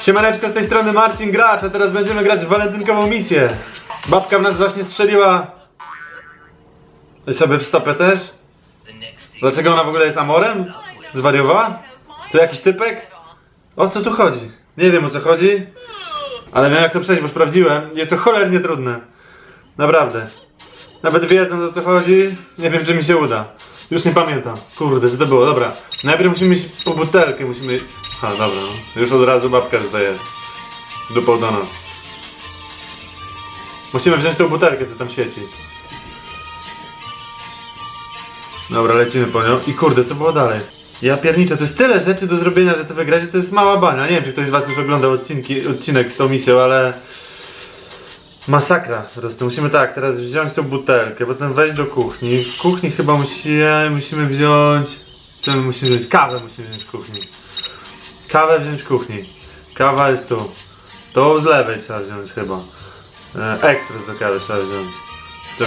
Siemaneczko, z tej strony Marcin Gracz, a teraz będziemy grać w walentynkową misję. Babka w nas właśnie strzeliła... I sobie w stopę też? Dlaczego ona w ogóle jest amorem? Zwariowała? To jakiś typek? O co tu chodzi? Nie wiem o co chodzi, ale wiem jak to przejść, bo sprawdziłem. Jest to cholernie trudne. Naprawdę. Nawet wiedząc o co chodzi, nie wiem czy mi się uda. Już nie pamiętam. Kurde, co to było? Dobra. Najpierw musimy iść po butelkę, musimy... A, dobra. Już od razu babka tutaj jest. Dupą do nas. Musimy wziąć tą butelkę, co tam świeci. Dobra, lecimy po nią. I kurde, co było dalej? Ja pierniczę, to jest tyle rzeczy do zrobienia, że to wygrać, że to jest mała bania. Nie wiem, czy ktoś z was już oglądał odcinki, odcinek z tą misją, ale... Masakra po prostu. Musimy tak, teraz wziąć tą butelkę, potem wejść do kuchni. W kuchni chyba musimy, musimy wziąć... Co my musimy wziąć? Kawę musimy wziąć w kuchni. Kawę wziąć w kuchni. Kawa jest tu. To z lewej trzeba wziąć chyba. E, ekspres do kawy trzeba wziąć. To...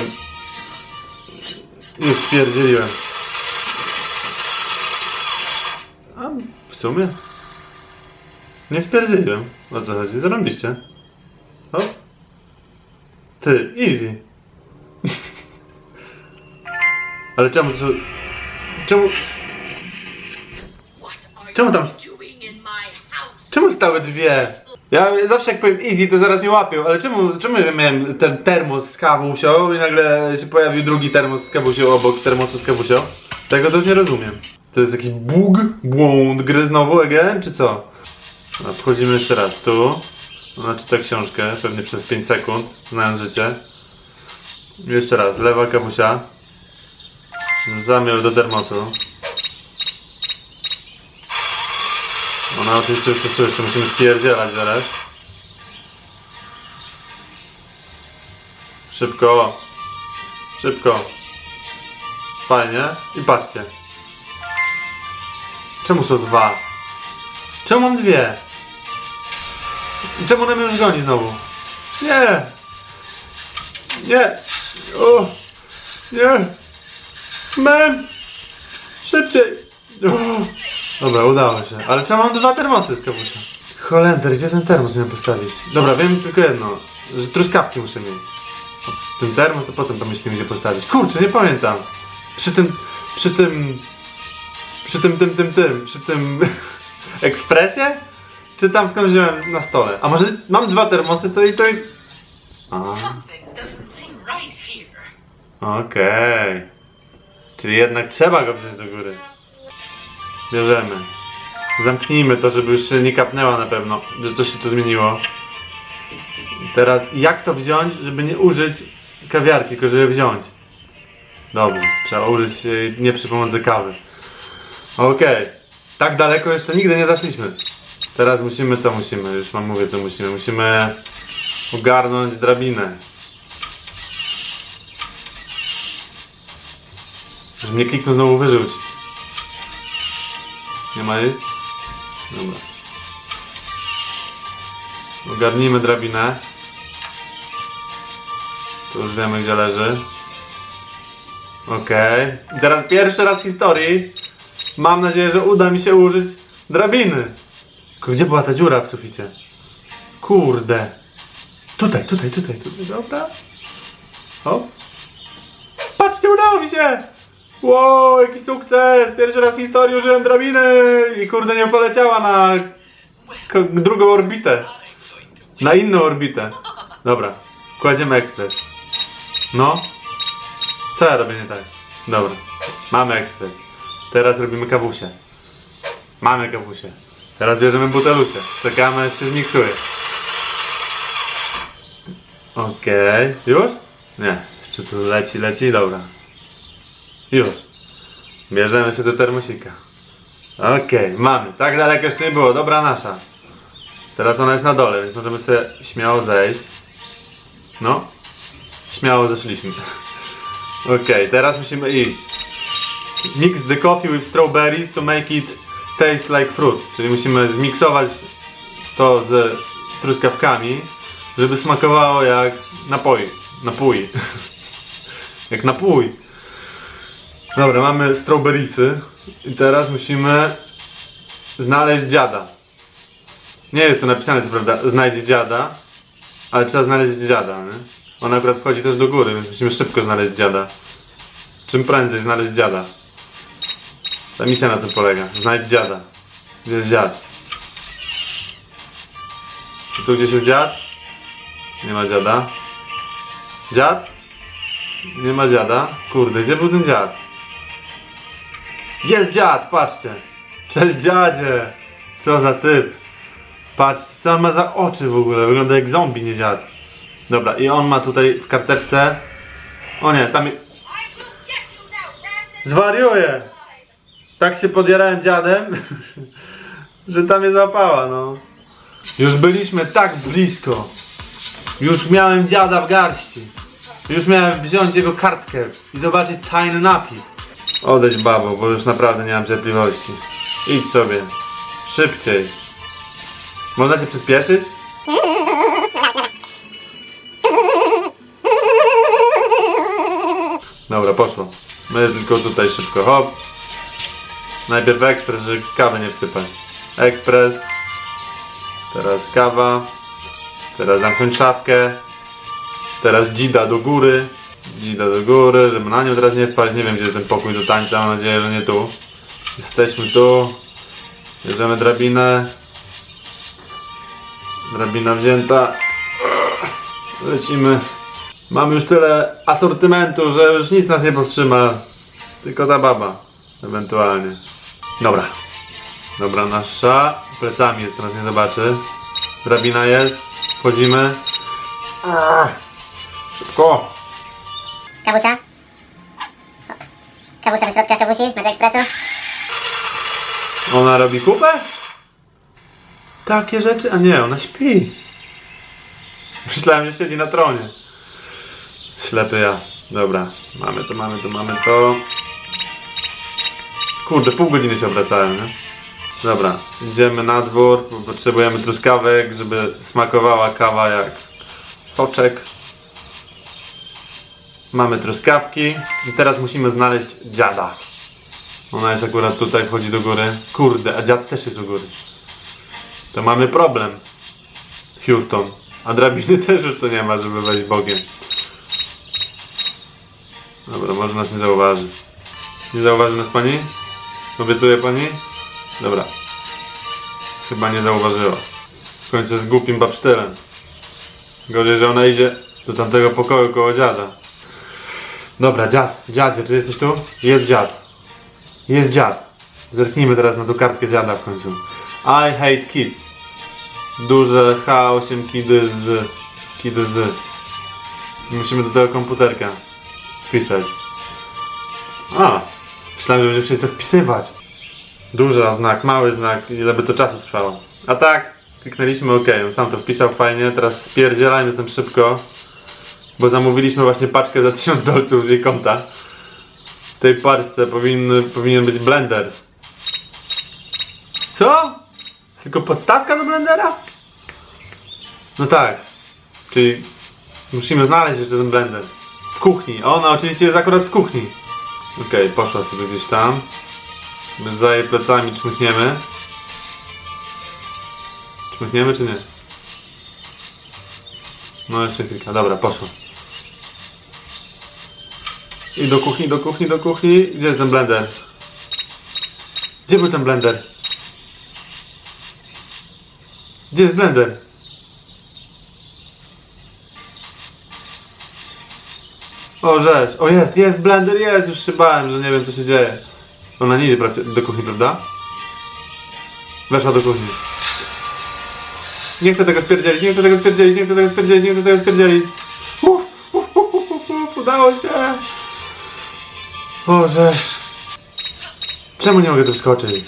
Już stwierdziłem. A w sumie? Nie spierdzieliłem. O co chodzi? Zarobiście. O. Ty, easy. Ale czemu co... Czemu... Czemu tam... Czemu stały dwie? Ja zawsze jak powiem easy, to zaraz mnie łapią, ale czemu, czemu ja miałem ten termos z kawusią i nagle się pojawił drugi termos z kawusią obok termosu z kawusią? Tego już nie rozumiem. To jest jakiś bug, błąd, gry znowu again, czy co? No, Wchodzimy jeszcze raz tu. Ona czyta książkę, pewnie przez 5 sekund, znając życie. Jeszcze raz, lewa kawusia. Zamiar do termosu. Ona oczywiście już to słyszy, musimy spierdzielać zaraz. Szybko. Szybko. Fajnie. I patrzcie. Czemu są dwa? Czemu mam dwie? I Czemu ona mnie już goni znowu? Nie! Nie! O! Nie! Men! Szybciej! O! Dobra, udało się. Ale czemu mam dwa termosy z kawusia? Holender, gdzie ten termos miałem postawić? Dobra, wiem tylko jedno, że truskawki muszę mieć. Ten termos to potem pomyślimy gdzie postawić. Kurczę, nie pamiętam. Przy tym, przy tym, przy tym, tym, tym, tym, przy tym ekspresie? Czy tam skąd wziąłem na stole? A może mam dwa termosy, to i to i... A, Something doesn't seem right here. Okej. Czyli jednak trzeba go wziąć do góry. Bierzemy. Zamknijmy to, żeby już się nie kapnęła na pewno, że coś się tu zmieniło. Teraz jak to wziąć, żeby nie użyć kawiarki, tylko żeby wziąć? Dobrze, trzeba użyć jej nie przy pomocy kawy. Okej. Tak daleko jeszcze nigdy nie zaszliśmy. Teraz musimy, co musimy? Już wam mówię, co musimy. Musimy ogarnąć drabinę. Że mnie kliknął znowu wyrzuć. Nie ma jej? Dobra. Ogarnijmy drabinę. Tu już wiemy gdzie leży. Okej. I teraz pierwszy raz w historii mam nadzieję, że uda mi się użyć drabiny. Gdzie była ta dziura w suficie? Kurde. Tutaj, tutaj, tutaj, tutaj, dobra. Hop. Patrzcie, udało mi się! Wow, jaki sukces! Pierwszy raz w historii użyłem drabiny i kurde nie poleciała na drugą orbitę. Na inną orbitę. Dobra, kładziemy ekspres. No. Co ja robię nie tak? Dobra, mamy ekspres. Teraz robimy kawusie. Mamy kawusie. Teraz bierzemy butelusie. Czekamy aż się zmiksuje. Okej. Już? Nie. Jeszcze tu leci, leci. Dobra. Już. Bierzemy się do termosika. Okej, mamy. Tak daleko jeszcze nie było. Dobra nasza. Teraz ona jest na dole, więc możemy sobie śmiało zejść. No. Śmiało zeszliśmy. Okej, teraz musimy iść. Mix the coffee with strawberries to make it taste like fruit. Czyli musimy zmiksować to z truskawkami, żeby smakowało jak napój. Napój. jak napój. Dobra, mamy strawberriesy i teraz musimy znaleźć dziada. Nie jest tu napisane co prawda, znajdź dziada, ale trzeba znaleźć dziada, nie? On akurat wchodzi też do góry, więc musimy szybko znaleźć dziada. Czym prędzej znaleźć dziada. Ta misja na tym polega. Znajdź dziada. Gdzie jest dziad? Czy tu gdzieś jest dziad? Nie ma dziada. Dziad? Nie ma dziada. Kurde, gdzie był ten dziad? Jest dziad, patrzcie. Cześć dziadzie. Co za typ. Patrz, co on ma za oczy w ogóle. Wygląda jak zombie, nie dziad. Dobra, i on ma tutaj w karteczce. O nie, tam. je- Zwariuję! Tak się podjarałem dziadem, że tam mnie złapała, no. Już byliśmy tak blisko. Już miałem dziada w garści. Już miałem wziąć jego kartkę i zobaczyć tajny napis. Odejdź babo, bo już naprawdę nie mam cierpliwości. Idź sobie. Szybciej. Można cię przyspieszyć? Dobra, poszło. My tylko tutaj szybko, hop. Najpierw ekspres, żeby kawy nie wsypać. Ekspres. Teraz kawa. Teraz zamknąć szafkę. Teraz dzida do góry. Dzida do góry, żeby na nią teraz nie wpaść. Nie wiem, gdzie jest ten pokój do tańca. Mam nadzieję, że nie tu. Jesteśmy tu. Bierzemy drabinę. Drabina wzięta. Lecimy. Mamy już tyle asortymentu, że już nic nas nie powstrzyma. Tylko ta baba. Ewentualnie. Dobra. Dobra, nasza. Plecami jest, teraz nie zobaczy. Drabina jest. Wchodzimy. Arr. Szybko. Kawusia? Kawusia do środka, kawusi? Macie ekspresu? Ona robi kupę? Takie rzeczy? A nie, ona śpi. Myślałem, że siedzi na tronie. Ślepy ja. Dobra, mamy to, mamy to, mamy to. Kurde, pół godziny się obracałem, nie? Dobra, idziemy na dwór, potrzebujemy truskawek, żeby smakowała kawa jak soczek. Mamy truskawki i teraz musimy znaleźć dziada. Ona jest akurat tutaj, wchodzi do góry. Kurde, a dziad też jest u góry. To mamy problem. Houston. A drabiny też już tu nie ma, żeby wejść bogiem. Dobra, może nas nie zauważy. Nie zauważy nas pani? Obiecuje pani? Dobra. Chyba nie zauważyła. W końcu jest głupim babsztylem. Gorzej, że ona idzie do tamtego pokoju koło dziada. Dobra, dziad, dziadzie, czy jesteś tu? Jest dziad. Jest dziad. Zerknijmy teraz na tą kartkę dziada w końcu. I hate kids. Duże H8 kidy z. Kidy z. Musimy do tego komputerka wpisać. A, myślałem, że będziemy musieli to wpisywać. Duży znak, mały znak, ile by to czasu trwało. A tak, kliknęliśmy OK, on sam to wpisał fajnie, teraz spierdzielajmy stąd szybko, bo zamówiliśmy właśnie paczkę za 1000 dolców z jej konta. W tej paczce powinny, powinien być blender. Co? Tylko podstawka do blendera? No tak. Czyli musimy znaleźć jeszcze ten blender. W kuchni. Ona oczywiście jest akurat w kuchni. Okej, poszła sobie gdzieś tam. My za jej plecami czmychniemy. Czmychniemy czy nie? No jeszcze kilka. Dobra, poszła. I do kuchni, do kuchni, do kuchni. Gdzie jest ten blender? Gdzie był ten blender? Gdzie jest blender? O, rzecz. O, jest, jest blender, jest. Już się bałem, że nie wiem, co się dzieje. Ona nie idzie prawdzie- do kuchni, prawda? Weszła do kuchni. Nie chcę tego spierdzielić, nie chcę tego spierdzielić, nie chcę tego spierdzielić, nie chcę tego spierdzielić. Uf, uf, uf, uf, uf, udało się. O. Czemu nie mogę tu wskoczyć?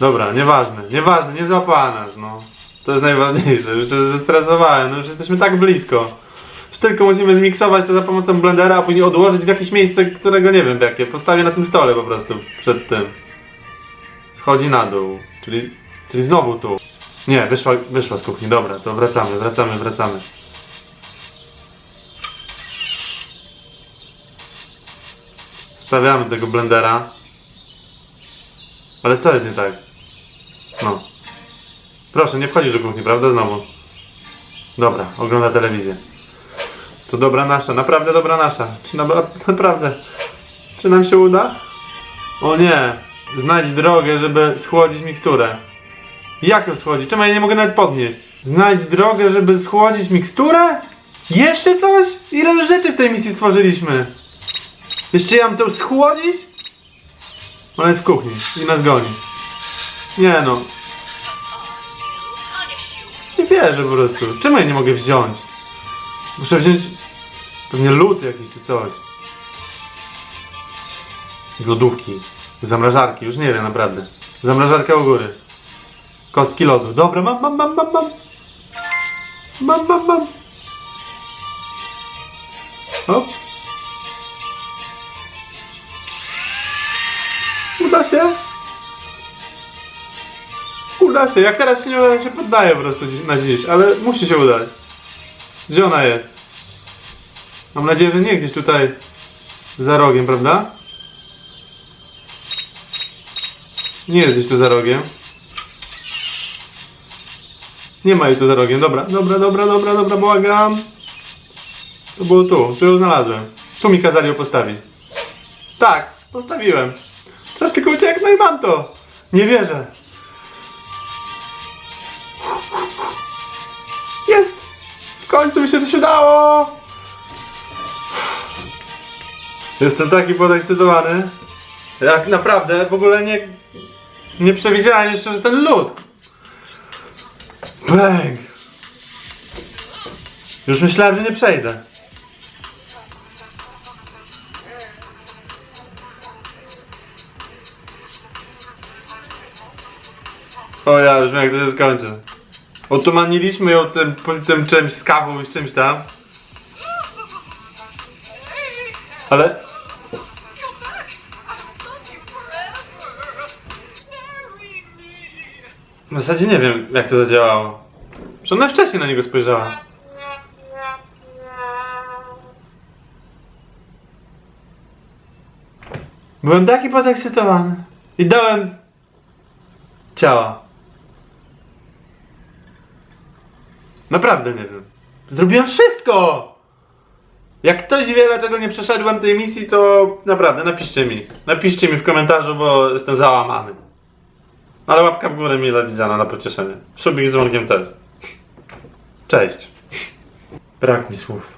Dobra, nieważne, nieważne, nie złapała nas, no. To jest najważniejsze, już się zestresowałem, no już jesteśmy tak blisko. Tylko musimy zmiksować to za pomocą blendera, a później odłożyć w jakieś miejsce, którego nie wiem jakie. Postawię na tym stole po prostu, przed tym. Schodzi na dół, czyli, czyli znowu tu. Nie, wyszła, wyszła z kuchni, dobra, to wracamy, wracamy, wracamy. Stawiamy tego blendera. Ale co jest nie tak? No. Proszę, nie wchodzisz do kuchni, prawda? Znowu. Dobra, ogląda telewizję. To dobra nasza, naprawdę dobra nasza. Czy na, naprawdę? Czy nam się uda? O nie! Znajdź drogę, żeby schłodzić miksturę. Jak ją schłodzić? Czemu ja nie mogę nawet podnieść? Znajdź drogę, żeby schłodzić miksturę? Jeszcze coś? Ile już rzeczy w tej misji stworzyliśmy? Jeszcze ja mam to schłodzić? Ona jest w kuchni i nas goni. Nie no, nie wierzę po prostu. Czemu ja nie mogę wziąć? Muszę wziąć pewnie lód jakiś czy coś. Z lodówki. Z zamrażarki, już nie wiem naprawdę. Zamrażarka u góry. Kostki lodu. Dobra, mam, mam, mam, mam, mam. Mam, mam, mam. Hop. Uda się. Uda się. Jak teraz się nie uda, się poddaję po prostu na dziś, ale musi się udać. Gdzie ona jest? Mam nadzieję, że nie gdzieś tutaj za rogiem, prawda? Nie jest gdzieś tu za rogiem. Nie ma jej tu za rogiem. Dobra, dobra, dobra, dobra, dobra, błagam. To było tu, tu ją znalazłem. Tu mi kazali ją postawić. Tak, postawiłem. Teraz tylko ucieknę i mam to. Nie wierzę. Jest! W końcu mi się coś udało! Jestem taki podekscytowany. Jak naprawdę w ogóle nie, nie przewidziałem jeszcze, że ten lód. Bang! Już myślałem, że nie przejdę. O ja już wiem jak to się skończy. Otumaniliśmy ją tym, tym czymś z kawą i z czymś tam. Ale w zasadzie nie wiem jak to zadziałało. Że ona wcześniej na niego spojrzała. Byłem taki podekscytowany. I dałem ciała. Naprawdę nie wiem. Zrobiłem wszystko! Jak ktoś wie, dlaczego nie przeszedłem tej misji, to naprawdę napiszcie mi. Napiszcie mi w komentarzu, bo jestem załamany. Ale łapka w górę mile widziana na pocieszenie. Subik z dzwonkiem też. Cześć. Brak mi słów.